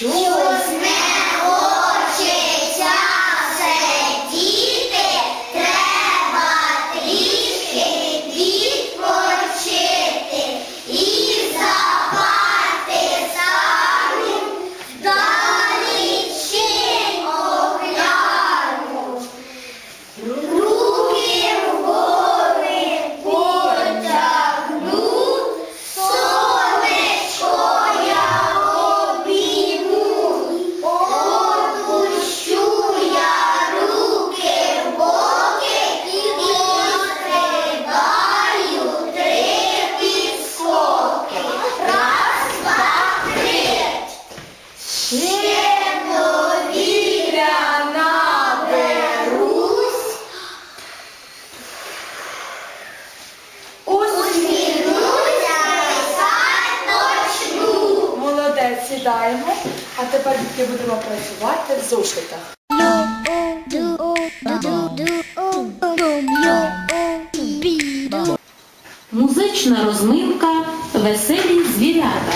Щось читаємо, а тепер ми будемо працювати в зошитах. Музична розминка Веселі звірята.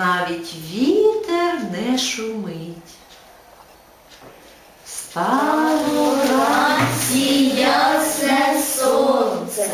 навіть вітер не шумить. Стало ранці ясне сонце.